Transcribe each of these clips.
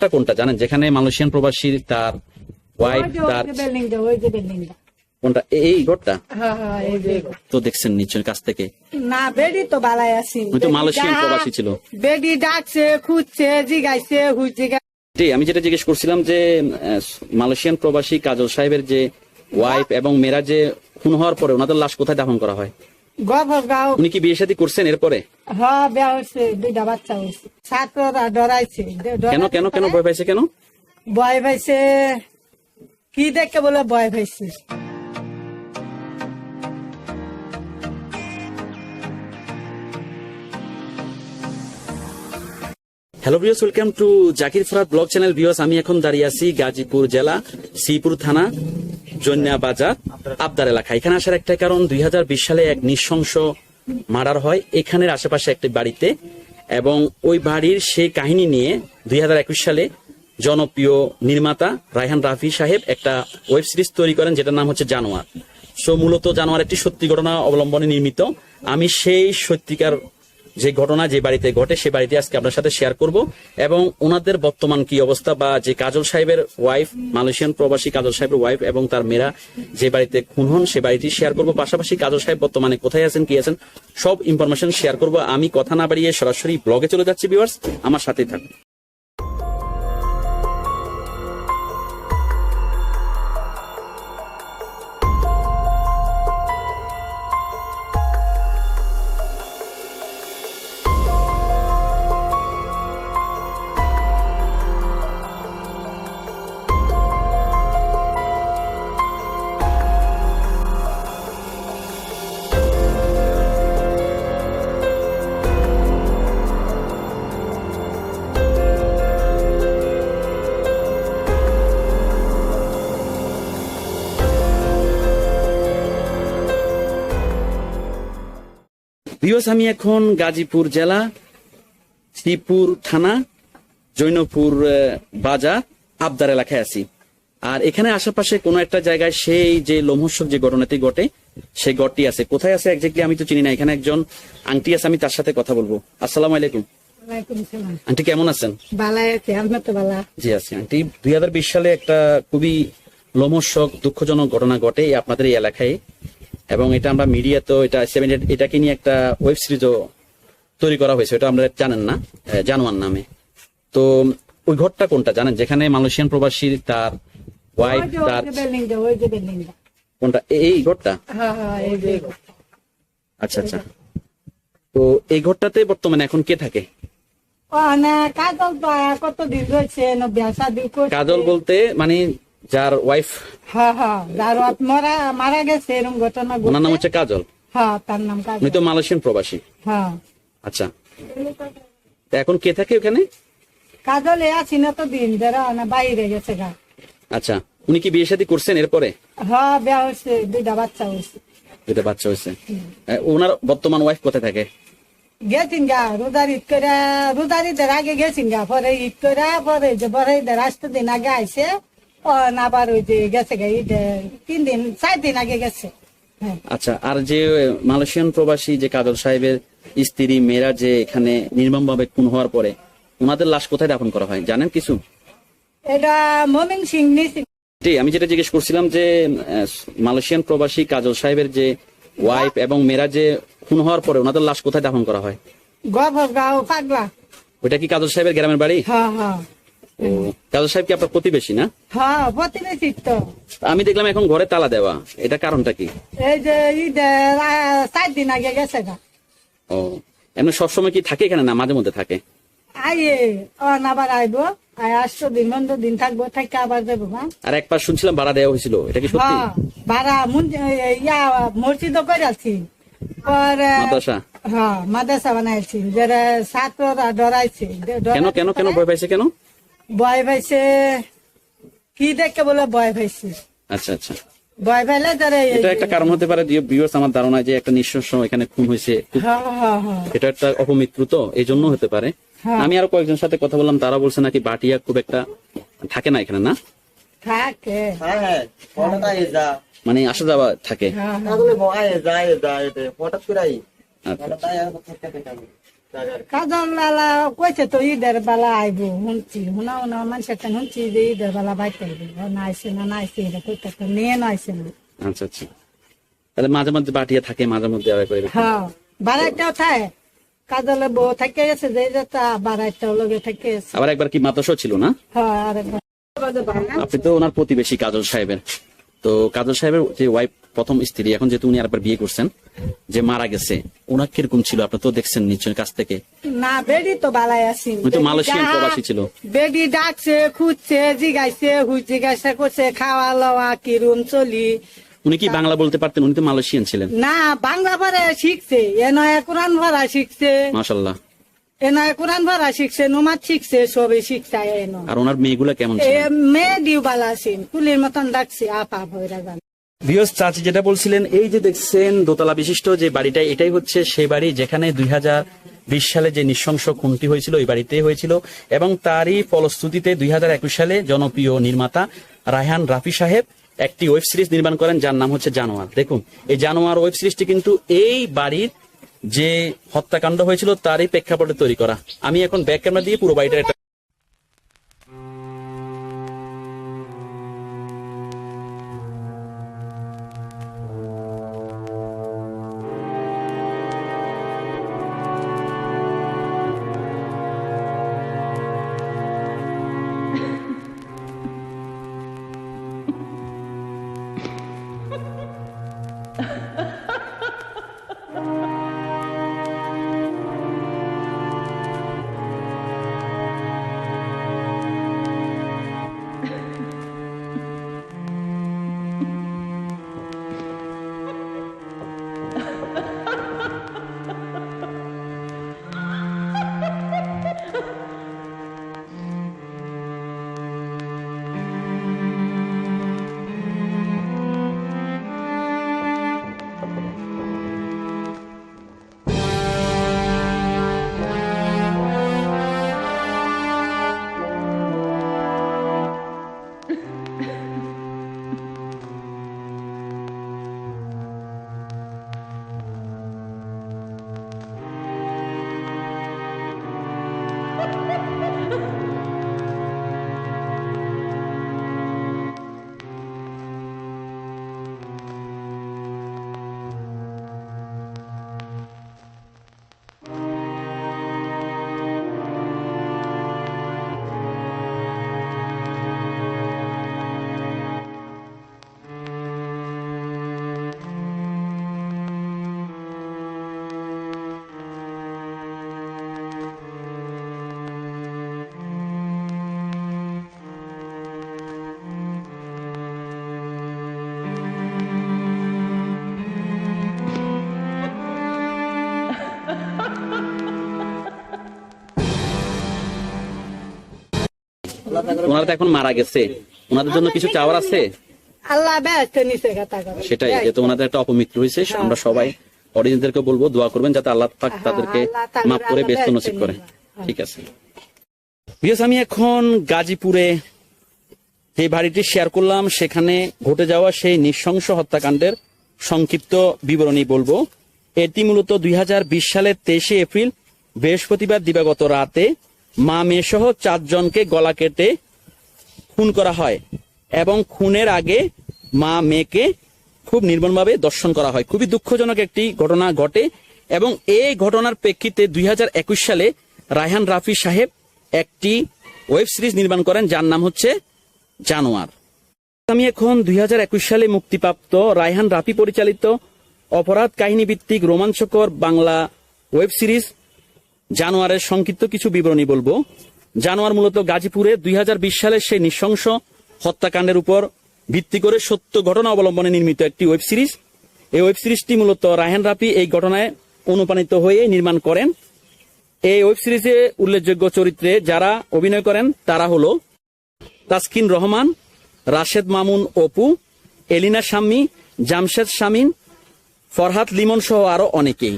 ঘরটা কোনটা জানেন? যেখানে মালয়েশিয়ান প্রবাসী তার ওয়াইফ তার কোনটা? এই ঘরটা? হ্যাঁ হ্যাঁ তো দেখছেন কাছ থেকে। না বেডি তো বালাই আছি। তো মালয়েশিয়ান প্রবাসী ছিল। বেডি ডাকছে খুঁজছে জিগাইছে জি আমি যেটা জিজ্ঞেস করছিলাম যে মালয়েশিয়ান প্রবাসী কাজল সাহেবের যে ওয়াইফ এবং মেয়েরা যে খুন হওয়ার পরে ওনাদের লাশ কোথায় দাফন করা হয়? গভর গাঁও উনি কি বিয়ে শাদী করছেন এরপরে? হ্যাঁ বিয়া হয়েছে দুইটা বাচ্চা হয়েছে। ছাত্ররা ডরাইছে। কেন কেন কেন ভয় পাইছে কেন? ভয় পাইছে কি দেখে বলে ভয় পাইছে? Hello views welcome to Zakir Farad blog channel views আমি এখন দাঁড়িয়ে আছি গাজীপুর জেলা, শ্রীপুর থানা, জন্যা বাজার, আবদার এলাকা। এখানে আসার একটা কারণ, দুই হাজার বিশ সালে এক নৃশংস মার্ডার হয়। এখানের আশেপাশে একটি বাড়িতে এবং ওই বাড়ির সেই কাহিনী নিয়ে দুই হাজার একুশ সালে জনপ্রিয় নির্মাতা রায়হান রাফি সাহেব একটা ওয়েব সিরিজ তৈরি করেন, যেটার নাম হচ্ছে জানোয়ার। সো মূলত জানোয়ার একটি সত্যি ঘটনা অবলম্বনে নির্মিত। আমি সেই সত্যিকার যে ঘটনা যে বাড়িতে ঘটে, সে বাড়িতে আজকে আপনার সাথে শেয়ার করব। এবং ওনাদের বর্তমান কি অবস্থা বা যে কাজল সাহেবের ওয়াইফ মালয়েশিয়ান প্রবাসী কাজল সাহেবের ওয়াইফ এবং তার মেয়েরা যে বাড়িতে খুন হন, সে বাড়িটি শেয়ার করব। পাশাপাশি কাজল সাহেব বর্তমানে কোথায় আছেন, কি আছেন, সব ইনফরমেশন শেয়ার করব। আমি কথা না বাড়িয়ে সরাসরি ব্লগে চলে যাচ্ছি ভিউয়ার্স আমার সাথেই থাকুন। ভিউয়ার্স আমি এখন গাজীপুর জেলা শ্রীপুর থানা জৈনপুর বাজার আবদার এলাকায় আছি। আর এখানে আশেপাশে কোনো একটা জায়গায় সেই যে লোমহর্ষক যে ঘটনাটি ঘটে সেই গড়টি আছে। কোথায় আছে একজাক্টলি আমি তো চিনি না। এখানে একজন আংটি আছে আমি তার সাথে কথা বলব। আসসালামু আলাইকুম। আন্টি কেমন আছেন? জি আছি। আন্টি দুই হাজার বিশ সালে একটা খুবই লোমহর্ষক দুঃখজনক ঘটনা ঘটে আপনাদের এই এলাকায়। এবং এটা আমরা মিডিয়া তো এটা সেভেন এটাকে নিয়ে একটা ওয়েব সিরিজও তৈরি করা হয়েছে এটা আমরা জানেন না জানোয়ার নামে। তো ওই ঘরটা কোনটা জানেন? যেখানে মালয়েশিয়ান প্রবাসী তার ওয়াইফ তার কোনটা? এই ঘরটা? হ্যাঁ হ্যাঁ এই যে আচ্ছা আচ্ছা। তো এই ঘরটাতে বর্তমানে এখন কে থাকে? না কাজল কত দিন রয়েছে। কাজল বলতে মানে যার ওয়াইফ হ্যাঁ হ্যাঁ যার মারা মারা গেছে এরকম ঘটনা ওনার নাম হচ্ছে কাজল। হ্যাঁ তার নাম উনি কাজল তো মালয়েশিয়ান প্রবাসী। হ্যাঁ। আচ্ছা। এখন কে থাকে ওখানে? কাজল এ আছি না তো দিন ধরা না বাইরে গেছে গা। আচ্ছা। উনি কি বিয়ে শাদী করছেন এরপরে? হ্যাঁ বিয়া হয়েছে দুইটা বাচ্চা হয়েছে। দুটা বাচ্চা হয়েছে। ওনার বর্তমান ওয়াইফ কোথায় থাকে? গেছিন গা রোজার ঈদ করে রোজার ঈদের আগে গেছিন গা পরে ঈদ করে পরে যে বড় ঈদের আসতে দিন আগে আইসে আবার ওই যে গেছে তিন দিন চার দিন আগে গেছে। হ্যাঁ। আচ্ছা আর যে মালয়েশিয়ান প্রবাসী যে কাজল সাহেবের স্ত্রী মেয়েরা যে এখানে নির্মম ভাবে খুন হওয়ার পরে ওনাদের লাশ কোথায় দাফন করা হয়? জানেন কিছু? এটা মমিন সিং জি আমি যেটা জিজ্ঞেস করছিলাম যে মালয়েশিয়ান প্রবাসী কাজল সাহেবের যে ওয়াইফ এবং মেয়েরা যে খুন হওয়ার পরে ওনাদের লাশ কোথায় দাফন করা হয়? গভর গাঁও পাগলা। ওইটা কি কাজল সাহেবের গ্রামের বাড়ি? হ্যাঁ হ্যাঁ। কাজল সাহেব কি আপনার প্রতিবেশী না? হ্যাঁ প্রতিবেশী তো। আমি দেখলাম এখন ঘরে তালা দেওয়া। এটা কারণটা কি? এই যে ঈদের চার দিন আগে গেছে গা। ও এমনি সবসময় কি থাকে এখানে না মাঝে মধ্যে থাকে? আইয়ে অন আবার আইবো। আয় আসতো দিন বন্ধ দিন থাকব থাকতে আবার যাব হ্যাঁ? আর একবার শুনছিলাম ভাড়া দেওয়া হয়েছিল এটা কি সত্যি? হ্যাঁ ভাড়া ইয়া মসজিদ করে আছি মাদ্রাসা? হ্যাঁ মাদ্রাসা বানাইছি যারা ছাত্ররা ডরাইছে কেন কেন কেন ভয় পাইছে কেন? ভয় পাইছে কি দেখে বলে ভয় পাইছে? আচ্ছা আচ্ছা। ভয় পাইলে যারা এটা একটা কারণ হতে পারে যে ভিউয়ার্স আমার ধারণা যে একটা নিঃশ্বাস এখানে খুন হয়েছে। হ্যাঁ হ্যাঁ হ্যাঁ। এটা একটা অপমৃত্যু তো এই জন্য হতে পারে। আমি আরও কয়েকজনের সাথে কথা বললাম তারা বলছে নাকি বাটিয়া খুব একটা থাকে না এখানে না? থাকে। হ্যাঁ হ্যাঁ মানে আসা যাওয়া থাকে। হঠাৎ করে কাজল লালা কইছে তো ঈদের বেলা আইব শুনছি। শুনা শুনা মানুষের শুনছি যে ঈদের বেলা বাইতে আইব। না আইসে না না আইসে এটা কইতে তো নিয়ে না আইসে না। আচ্ছা আচ্ছা। তাহলে মাঝে মধ্যে বাটিয়া থাকে মাঝে মধ্যে আবার করে হ্যাঁ বারাইটাও থাকে। কাজলে বউ থেকে গেছে যে যেটা বারাইটাও লগে থেকে গেছে। আবার একবার কি মাতসও ছিল না? হ্যাঁ আরেকবার। আপনি তো ওনার প্রতিবেশী কাজল সাহেবের। তো কাজল সাহেবের যে ওয়াইফ প্রথম স্ত্রী এখন যেহেতু উনি আরেকবার বিয়ে করছেন যে মারা গেছে ওনার কীরকম ছিল? আপনি তো দেখছেন নিশ্চয় কাছ থেকে। না বেডি তো বালাই আছি। উনি তো মালয়েশিয়ান প্রবাসী ছিল। বেডি ডাকছে খুঁজছে জিগাইছে হুই জিজ্ঞাসা করছে খাওয়া লওয়া কি রুম চলি। উনি কি বাংলা বলতে পারতেন? উনি তো মালয়েশিয়ান ছিলেন। না বাংলা ভরে শিখছে এ নয় কোরআন ভরা শিখছে। মাশাল্লাহ এ নয় কোরআন ভরা শিখছে নোমাদ শিখছে সবই শিখছে এ নয় আর ওনার মেয়েগুলা কেমন মেয়ে দিও বালা আছেন কুলির মতন ডাকছে আপা ভৈরা বিয়স চাচি যেটা বলছিলেন, এই যে দেখছেন দোতলা বিশিষ্ট যে বাড়িটা, এটাই হচ্ছে সেই বাড়ি যেখানে দুই হাজার বিশ সালে যে নৃশংস খুনটি হয়েছিল ওই বাড়িতেই হয়েছিল। এবং তারই ফলশ্রুতিতে দুই হাজার একুশ সালে জনপ্রিয় নির্মাতা রায়হান রাফি সাহেব একটি ওয়েব সিরিজ নির্মাণ করেন, যার নাম হচ্ছে জানোয়ার। দেখুন, এই জানোয়ার ওয়েব সিরিজটি কিন্তু এই বাড়ির যে হত্যাকাণ্ড হয়েছিল, তারই প্রেক্ষাপটে তৈরি করা। আমি এখন ব্যাক ক্যামেরা দিয়ে পুরো বাড়িটার ওনারা তো এখন মারা গেছে। ওনাদের জন্য কিছু চাওয়ার আছে? আল্লাহ সেটাই যেহেতু ওনাদের একটা অপমৃত্যু হয়েছে আমরা সবাই অডিয়েন্সদেরকে বলব দোয়া করবেন যাতে আল্লাহ পাক হ্যাঁ, তাদেরকে মাফ করে ব্যস্ত নসিব করে। ঠিক আছে। বিকজ আমি এখন গাজীপুরে যে বাড়িটি শেয়ার করলাম সেখানে ঘটে যাওয়া সেই নৃশংস হত্যাকাণ্ডের সংক্ষিপ্ত বিবরণী বলব। এটি মূলত দুই হাজার বিশ সালের তেইশে এপ্রিল বৃহস্পতিবার দিবাগত রাতে মা মেয়ে সহ চারজনকে গলা কেটে খুন করা হয় এবং খুনের আগে মা মেয়েকে খুব নির্মমভাবে দর্শন করা হয়। খুবই দুঃখজনক একটি ঘটনা ঘটে এবং এই ঘটনার প্রেক্ষিতে দুই হাজার একুশ সালে রায়হান রাফি সাহেব একটি ওয়েব সিরিজ নির্মাণ করেন যার নাম হচ্ছে জানোয়ার। আমি এখন দুই হাজার একুশ সালে মুক্তিপ্রাপ্ত রায়হান রাফি পরিচালিত অপরাধ কাহিনী ভিত্তিক রোমাঞ্চকর বাংলা ওয়েব সিরিজ জানোয়ারের সংক্ষিপ্ত কিছু বিবরণী বলব। জানোয়ার মূলত গাজীপুরে দুই হাজার বিশ সালের সেই নৃশংস হত্যাকাণ্ডের উপর ভিত্তি করে সত্য ঘটনা অবলম্বনে নির্মিত একটি ওয়েব সিরিজ। এই ওয়েব সিরিজটি মূলত রাহেন রাফি এই ঘটনায় অনুপ্রাণিত হয়ে নির্মাণ করেন। এই ওয়েব সিরিজে উল্লেখযোগ্য চরিত্রে যারা অভিনয় করেন তারা হলো তাসকিন রহমান, রাশেদ মামুন অপু, এলিনা শাম্মী, জামশেদ শামিন ফরহাদ লিমন সহ আরও অনেকেই।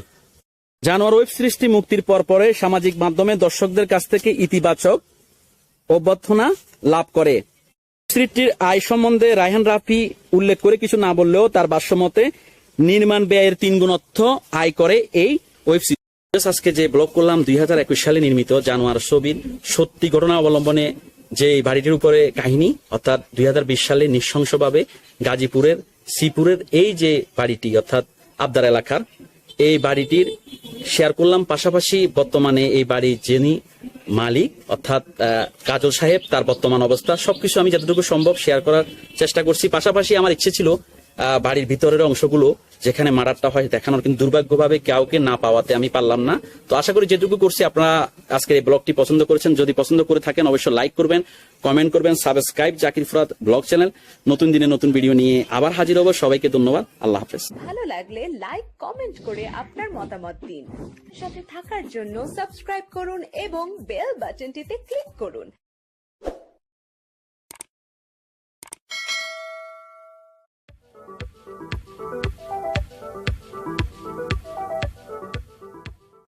জানোয়ার ওয়েব সিরিজটি মুক্তির পর পরে সামাজিক মাধ্যমে দর্শকদের কাছ থেকে ইতিবাচক অভ্যর্থনা লাভ করে। সিরিজটির আয় সম্বন্ধে রায়হান রাফি উল্লেখ করে কিছু না বললেও তার ভাষ্যমতে, নির্মাণ ব্যয়ের তিন গুণ অর্থ আয় করে এই ওয়েব সিরিজ আজকে যে ব্লগ করলাম, দুই হাজার একুশ সালে নির্মিত জানোয়ার ছবির সত্যি ঘটনা অবলম্বনে যে বাড়িটির উপরে কাহিনী, অর্থাৎ দুই হাজার বিশ সালে নৃশংসভাবে গাজীপুরের, শ্রীপুরের এই যে বাড়িটি, অর্থাৎ আবদার এলাকার এই বাড়িটির শেয়ার করলাম। পাশাপাশি বর্তমানে এই বাড়ি যিনি মালিক, অর্থাৎ কাজল সাহেব, তার বর্তমান অবস্থা, সবকিছু আমি যতটুকু সম্ভব শেয়ার করার চেষ্টা করছি। পাশাপাশি আমার ইচ্ছে ছিল বাড়ির ভিতরের অংশগুলো যেখানে মার্ডারটা হয় দেখানোর কিন্তু দুর্ভাগ্যভাবে কাউকে না পাওয়াতে আমি পারলাম না। তো আশা করি যেটুকু করছি আপনারা আজকের এই ব্লগটি পছন্দ করেছেন। যদি পছন্দ করে থাকেন অবশ্যই লাইক করবেন, কমেন্ট করবেন, subscribe Zakir Farad blog channel. নতুন দিনে নতুন ভিডিও নিয়ে আবার হাজির হব। সবাইকে ধন্যবাদ। আল্লাহ হাফেজ। ভালো লাগলে লাইক, কমেন্ট করে আপনার মতামত দিন। সাথে থাকার জন্য সাবস্ক্রাইব করুন এবং বেল বাটনটিতে ক্লিক করুন।